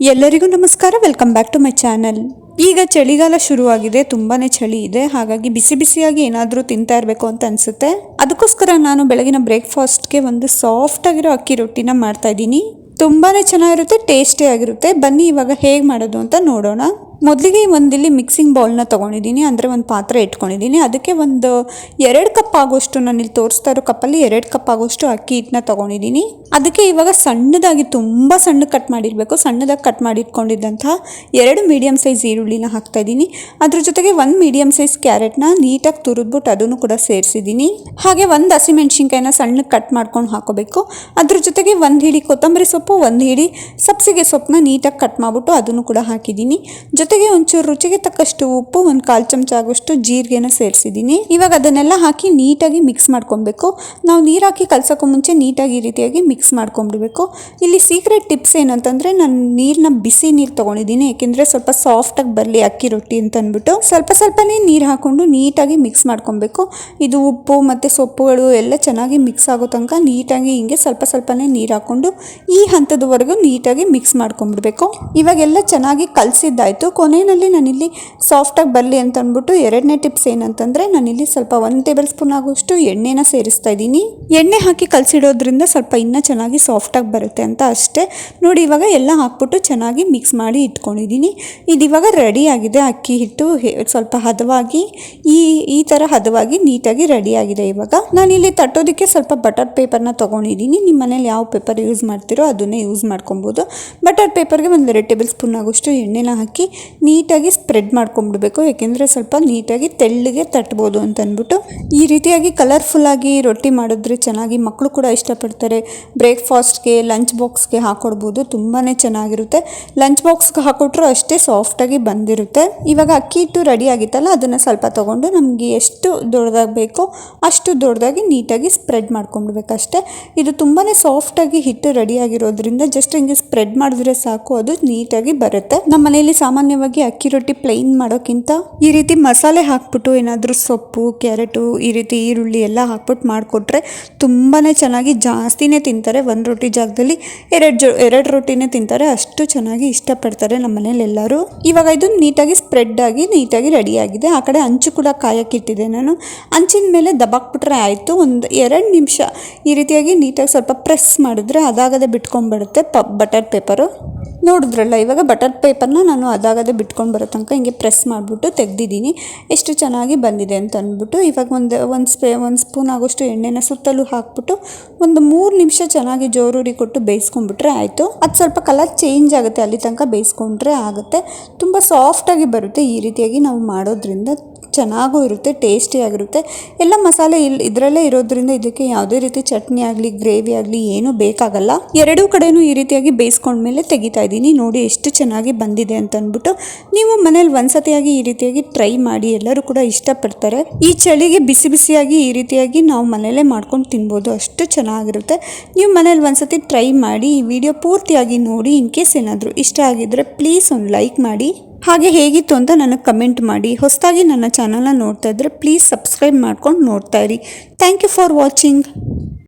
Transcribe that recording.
ಎಲ್ಲರಿಗೂ ನಮಸ್ಕಾರ welcome back to my channel ಈಗ ಚಳಿಗಾಲ ಶುರುವಾಗಿದೆ, ತುಂಬಾನೇ ಚಳಿ ಇದೆ, ಹಾಗಾಗಿ ಬಿಸಿ ಬಿಸಿಯಾಗಿ ಏನಾದರೂ ತಿಂತಾ ಇರಬೇಕು ಅಂತ ಅನಿಸುತ್ತೆ. ಅದಕ್ಕೋಸ್ಕರ ನಾನು ಬೆಳಗಿನ ಬ್ರೇಕ್ಫಾಸ್ಟ್ಗೆ ಒಂದು ಸಾಫ್ಟ್ ಆಗಿರೋ ಅಕ್ಕಿ ರೊಟ್ಟಿನ ಮಾಡ್ತಾ ಇದ್ದೀನಿ. ತುಂಬಾನೇ ಚೆನ್ನಾಗಿರುತ್ತೆ ಟೇಸ್ಟಿ ಆಗಿರುತ್ತೆ. ಬನ್ನಿ ಇವಾಗ ಹೇಗೆ ಮಾಡೋದು ಅಂತ ನೋಡೋಣ. ಮೊದಲಿಗೆ ಒಂದಿಲ್ಲಿ ಮಿಕ್ಸಿಂಗ್ ಬೌಲ್ನ ತೊಗೊಂಡಿದ್ದೀನಿ, ಅಂದರೆ ಒಂದು ಪಾತ್ರೆ ಇಟ್ಕೊಂಡಿದ್ದೀನಿ. ಅದಕ್ಕೆ ಒಂದು ಎರಡು ಕಪ್ ಆಗೋಷ್ಟು ನಾನು ಇಲ್ಲಿ ತೋರಿಸ್ತಾ ಇರೋ ಕಪ್ಪಲ್ಲಿ ಎರಡು ಕಪ್ ಆಗೋಷ್ಟು ಅಕ್ಕಿ ಹಿಟ್ಟನ್ನ ತೊಗೊಂಡಿದ್ದೀನಿ. ಅದಕ್ಕೆ ಇವಾಗ ಸಣ್ಣದಾಗಿ ತುಂಬ ಸಣ್ಣ ಕಟ್ ಮಾಡಿರಬೇಕು. ಸಣ್ಣದಾಗಿ ಕಟ್ ಮಾಡಿಟ್ಕೊಂಡಿದ್ದಂತಹ ಎರಡು ಮೀಡಿಯಮ್ ಸೈಜ್ ಈರುಳ್ಳಿನ ಹಾಕ್ತಾ ಇದ್ದೀನಿ. ಅದ್ರ ಜೊತೆಗೆ ಒಂದು ಮೀಡಿಯಮ್ ಸೈಜ್ ಕ್ಯಾರೆಟ್ನ ನೀಟಾಗಿ ತುರಿದ್ಬಿಟ್ಟು ಅದನ್ನು ಕೂಡ ಸೇರಿಸಿದ್ದೀನಿ. ಹಾಗೆ ಒಂದು ಹಸಿಮೆಣ್ಸಿನ್ಕಾಯಿನ ಸಣ್ಣ ಕಟ್ ಮಾಡ್ಕೊಂಡು ಹಾಕೋಬೇಕು. ಅದ್ರ ಜೊತೆಗೆ ಒಂದು ಹಿಡಿ ಕೊತ್ತಂಬರಿ ಸೊಪ್ಪು, ಒಂದು ಹಿಡಿ ಸಬ್ಸಿಗೆ ಸೊಪ್ಪನ್ನ ನೀಟಾಗಿ ಕಟ್ ಮಾಡಿಬಿಟ್ಟು ಅದನ್ನು ಕೂಡ ಹಾಕಿದ್ದೀನಿ. ಜೊತೆಗೆ ಒಂಚೂರು ರುಚಿಗೆ ತಕ್ಕಷ್ಟು ಉಪ್ಪು, ಒಂದು ಕಾಲು ಚಮಚ ಆಗುವಷ್ಟು ಜೀರಿಗೆನ ಸೇರಿಸಿದ್ದೀನಿ. ಇವಾಗ ಅದನ್ನೆಲ್ಲ ಹಾಕಿ ನೀಟಾಗಿ ಮಿಕ್ಸ್ ಮಾಡ್ಕೊಬೇಕು. ನಾವು ನೀರು ಹಾಕಿ ಕಲ್ಸೋಕ್ಕೂ ಮುಂಚೆ ನೀಟಾಗಿ ಈ ರೀತಿಯಾಗಿ ಮಿಕ್ಸ್ ಮಾಡ್ಕೊಂಡ್ಬಿಡ್ಬೇಕು. ಇಲ್ಲಿ ಸೀಕ್ರೆಟ್ ಟಿಪ್ಸ್ ಏನಂತಂದರೆ ನಾನು ನೀರನ್ನ ಬಿಸಿ ನೀರು ತೊಗೊಂಡಿದ್ದೀನಿ. ಏಕೆಂದರೆ ಸ್ವಲ್ಪ ಸಾಫ್ಟಾಗಿ ಬರಲಿ ಅಕ್ಕಿ ರೊಟ್ಟಿ ಅಂತ ಅಂದ್ಬಿಟ್ಟು ಸ್ವಲ್ಪ ಸ್ವಲ್ಪನೇ ನೀರು ಹಾಕ್ಕೊಂಡು ನೀಟಾಗಿ ಮಿಕ್ಸ್ ಮಾಡ್ಕೊಬೇಕು. ಇದು ಉಪ್ಪು ಮತ್ತು ಸೊಪ್ಪುಗಳು ಎಲ್ಲ ಚೆನ್ನಾಗಿ ಮಿಕ್ಸ್ ಆಗೋ ತನಕ ನೀಟಾಗಿ ಹಿಂಗೆ ಸ್ವಲ್ಪ ಸ್ವಲ್ಪನೇ ನೀರು ಹಾಕ್ಕೊಂಡು ಈ ಹಂತದವರೆಗೂ ನೀಟಾಗಿ ಮಿಕ್ಸ್ ಮಾಡ್ಕೊಂಡ್ಬಿಡ್ಬೇಕು. ಇವಾಗೆಲ್ಲ ಚೆನ್ನಾಗಿ ಕಲಸಿದ್ದಾಯಿತು. ಕೊನೆಯಲ್ಲಿ ನಾನಿಲ್ಲಿ ಸಾಫ್ಟಾಗಿ ಬರಲಿ ಅಂತ ಅಂದ್ಬಿಟ್ಟು ಎರಡನೇ ಟಿಪ್ಸ್ ಏನಂತಂದರೆ ನಾನಿಲ್ಲಿ ಸ್ವಲ್ಪ ಒಂದು ಟೇಬಲ್ ಸ್ಪೂನ್ ಆಗೋಷ್ಟು ಎಣ್ಣೆನ ಸೇರಿಸ್ತಾ ಇದ್ದೀನಿ. ಎಣ್ಣೆ ಹಾಕಿ ಕಲಸಿಡೋದ್ರಿಂದ ಸ್ವಲ್ಪ ಇನ್ನೂ ಚೆನ್ನಾಗಿ ಸಾಫ್ಟಾಗಿ ಬರುತ್ತೆ ಅಂತ ಅಷ್ಟೇ. ನೋಡಿ, ಇವಾಗ ಎಲ್ಲ ಹಾಕ್ಬಿಟ್ಟು ಚೆನ್ನಾಗಿ ಮಿಕ್ಸ್ ಮಾಡಿ ಇಟ್ಕೊಂಡಿದ್ದೀನಿ. ಇದು ಇವಾಗ ರೆಡಿ ಆಗಿದೆ, ಅಕ್ಕಿ ಹಿಟ್ಟು ಸ್ವಲ್ಪ ಹದವಾಗಿ, ಈ ಈ ಥರ ಹದವಾಗಿ ನೀಟಾಗಿ ರೆಡಿ ಆಗಿದೆ ಇವಾಗ. ನಾನಿಲ್ಲಿ ತಟ್ಟೋದಕ್ಕೆ ಸ್ವಲ್ಪ ಬಟರ್ ಪೇಪರ್ನ ತೊಗೊಂಡಿದ್ದೀನಿ. ನಿಮ್ಮ ಮನೇಲಿ ಯಾವ ಪೇಪರ್ ಯೂಸ್ ಮಾಡ್ತೀರೋ ಅದನ್ನೇ ಯೂಸ್ ಮಾಡ್ಕೊಬೋದು. ಬಟರ್ ಪೇಪರ್ಗೆ ಒಂದು ಎರಡು ಟೇಬಲ್ ಸ್ಪೂನ್ ಆಗೋಷ್ಟು ಎಣ್ಣೆನ ಹಾಕಿ ನೀಟಾಗಿ ಸ್ಪ್ರೆಡ್ ಮಾಡ್ಕೊಂಡ್ಬಿಡ್ಬೇಕು ಯಾಕೆಂದರೆ ಸ್ವಲ್ಪ ನೀಟಾಗಿ ತೆಳ್ಳಗೆ ತಟ್ಬೋದು ಅಂತ ಅಂದ್ಬಿಟ್ಟು ಈ ರೀತಿಯಾಗಿ ಕಲರ್ಫುಲ್ಲಾಗಿ ರೊಟ್ಟಿ ಮಾಡಿದ್ರೆ ಚೆನ್ನಾಗಿ ಮಕ್ಕಳು ಕೂಡ ಇಷ್ಟಪಡ್ತಾರೆ. ಬ್ರೇಕ್ಫಾಸ್ಟ್ಗೆ ಲಂಚ್ ಬಾಕ್ಸ್ಗೆ ಹಾಕೊಡ್ಬೋದು ತುಂಬಾ ಚೆನ್ನಾಗಿರುತ್ತೆ. ಲಂಚ್ ಬಾಕ್ಸ್ಗೆ ಹಾಕೊಟ್ರು ಅಷ್ಟೇ ಸಾಫ್ಟಾಗಿ ಬಂದಿರುತ್ತೆ. ಇವಾಗ ಅಕ್ಕಿ ಹಿಟ್ಟು ರೆಡಿ ಆಗಿತ್ತಲ್ಲ, ಅದನ್ನು ಸ್ವಲ್ಪ ತೊಗೊಂಡು ನಮಗೆ ಎಷ್ಟು ದೊಡ್ಡದಾಗಿ ಬೇಕೋ ಅಷ್ಟು ದೊಡ್ಡದಾಗಿ ನೀಟಾಗಿ ಸ್ಪ್ರೆಡ್ ಮಾಡ್ಕೊಂಡ್ಬಿಡ್ಬೇಕಷ್ಟೇ ಇದು ತುಂಬಾ ಸಾಫ್ಟಾಗಿ ಹಿಟ್ಟು ರೆಡಿ ಆಗಿರೋದ್ರಿಂದ ಜಸ್ಟ್ ಹಿಂಗೆ ಸ್ಪ್ರೆಡ್ ಮಾಡಿದ್ರೆ ಸಾಕು, ಅದು ನೀಟಾಗಿ ಬರುತ್ತೆ. ನಮ್ಮ ಮನೆಯಲ್ಲಿ ಸಾಮಾನ್ಯವಾಗಿ ಅಕ್ಕಿ ರೊಟ್ಟಿ ಪ್ಲೈನ್ ಮಾಡೋಕ್ಕಿಂತ ಈ ರೀತಿ ಮಸಾಲೆ ಹಾಕ್ಬಿಟ್ಟು ಏನಾದರೂ ಸೊಪ್ಪು, ಕ್ಯಾರೆಟು, ಈ ರೀತಿ ಈರುಳ್ಳಿ ಎಲ್ಲ ಹಾಕ್ಬಿಟ್ಟು ಮಾಡಿಕೊಟ್ರೆ ತುಂಬಾ ಚೆನ್ನಾಗಿ ಜಾಸ್ತಿನೇ ತಿಂತಾರೆ. ಒಂದು ರೊಟ್ಟಿ ಜಾಗದಲ್ಲಿ ಎರಡು ಜೊ, ಎರಡು ರೊಟ್ಟಿನೇ ತಿಂತಾರೆ. ಅಷ್ಟು ಚೆನ್ನಾಗಿ ಇಷ್ಟಪಡ್ತಾರೆ ನಮ್ಮ ಮನೇಲಿ ಎಲ್ಲರೂ. ಇವಾಗ ಇದು ನೀಟಾಗಿ ಸ್ಪ್ರೆಡ್ ಆಗಿ ನೀಟಾಗಿ ರೆಡಿ ಆಗಿದೆ. ಆ ಕಡೆ ಅಂಚು ಕೂಡ ಕಾಯಕ್ಕಿಟ್ಟಿದೆ ನಾನು. ಅಂಚಿನ ಮೇಲೆ ದಬಾಕ್ಬಿಟ್ರೆ ಆಯಿತು. ಒಂದು ಎರಡು ನಿಮಿಷ ಈ ರೀತಿಯಾಗಿ ನೀಟಾಗಿ ಸ್ವಲ್ಪ ಪ್ರೆಸ್ ಮಾಡಿದ್ರೆ ಅದಾಗದೆ ಬಿಟ್ಕೊಂಡ್ಬಿಡುತ್ತೆ ಪ ಬಟರ್ ಪೇಪರು ನೋಡಿದ್ರಲ್ಲ, ಇವಾಗ ಬಟರ್ ಪೇಪರ್ನ ನಾನು ಅದಾಗದೆ ಬಿಟ್ಕೊಂಡು ಬರೋ ತನಕ ಹಿಂಗೆ ಪ್ರೆಸ್ ಮಾಡಿಬಿಟ್ಟು ತೆಗ್ದಿದ್ದೀನಿ. ಎಷ್ಟು ಚೆನ್ನಾಗಿ ಬಂದಿದೆ ಅಂತ ಅಂದ್ಬಿಟ್ಟು ಇವಾಗ ಒಂದು ಒಂದು ಸ್ಪೇ, ಒಂದು ಸ್ಪೂನ್ ಆಗೋಷ್ಟು ಎಣ್ಣೆನ ಸುತ್ತಲೂ ಹಾಕ್ಬಿಟ್ಟು ಒಂದು ಮೂರು ನಿಮಿಷ ಚೆನ್ನಾಗಿ ಜೋರೂರಿ ಕೊಟ್ಟು ಬೇಯಿಸ್ಕೊಂಡ್ಬಿಟ್ರೆ ಆಯಿತು. ಅದು ಸ್ವಲ್ಪ ಕಲರ್ ಚೇಂಜ್ ಆಗುತ್ತೆ, ಅಲ್ಲಿ ತನಕ ಬೇಯಿಸ್ಕೊಂಡ್ರೆ ಆಗುತ್ತೆ. ತುಂಬ ಸಾಫ್ಟಾಗಿ ಬರುತ್ತೆ ಈ ರೀತಿಯಾಗಿ ನಾವು ಮಾಡೋದ್ರಿಂದ. ಚೆನ್ನಾಗೂ ಇರುತ್ತೆ ಟೇಸ್ಟಿಯಾಗಿರುತ್ತೆ ಎಲ್ಲ ಮಸಾಲೆ ಇಲ್ಲಿ ಇದರಲ್ಲೇ ಇರೋದ್ರಿಂದ ಇದಕ್ಕೆ ಯಾವುದೇ ರೀತಿ ಚಟ್ನಿ ಆಗಲಿ, ಗ್ರೇವಿ ಆಗಲಿ ಏನೂ ಬೇಕಾಗಲ್ಲ. ಎರಡೂ ಕಡೆನೂ ಈ ರೀತಿಯಾಗಿ ಬೇಯಿಸ್ಕೊಂಡ್ಮೇಲೆ ತೆಗಿತಾ ಇದ್ದೀನಿ. ನೋಡಿ ಎಷ್ಟು ಚೆನ್ನಾಗಿ ಬಂದಿದೆ ಅಂತ ಅಂದ್ಬಿಟ್ಟು ನೀವು ಮನೇಲಿ ಒಂದ್ಸತಿಯಾಗಿ ಈ ರೀತಿಯಾಗಿ ಟ್ರೈ ಮಾಡಿ, ಎಲ್ಲರೂ ಕೂಡ ಇಷ್ಟಪಡ್ತಾರೆ. ಈ ಚಳಿಗೆ ಬಿಸಿ ಬಿಸಿಯಾಗಿ ಈ ರೀತಿಯಾಗಿ ನಾವು ಮನೆಯಲ್ಲೇ ಮಾಡ್ಕೊಂಡು ತಿನ್ಬೋದು. ಅಷ್ಟು ಚೆನ್ನಾಗಿರುತ್ತೆ. ನೀವು ಮನೇಲಿ ಒಂದ್ಸತಿ ಟ್ರೈ ಮಾಡಿ, ಈ ವಿಡಿಯೋ ಪೂರ್ತಿಯಾಗಿ ನೋಡಿ. ಇನ್ ಕೇಸ್ ಏನಾದರೂ ಇಷ್ಟ ಆಗಿದ್ರೆ ಪ್ಲೀಸ್ ಒಂದು ಲೈಕ್ ಮಾಡಿ. ಹಾಗೆ ಹೇಗಿತ್ತು ಅಂತ ನನಗೆ ಕಮೆಂಟ್ ಮಾಡಿ. ಹೊಸದಾಗಿ ನನ್ನ ಚಾನಲ್ನ ನೋಡ್ತಾ ಇದ್ದರೆ ಪ್ಲೀಸ್ ಸಬ್ಸ್ಕ್ರೈಬ್ ಮಾಡ್ಕೊಂಡು ನೋಡ್ತಾ ಇರಿ. Thank you for watching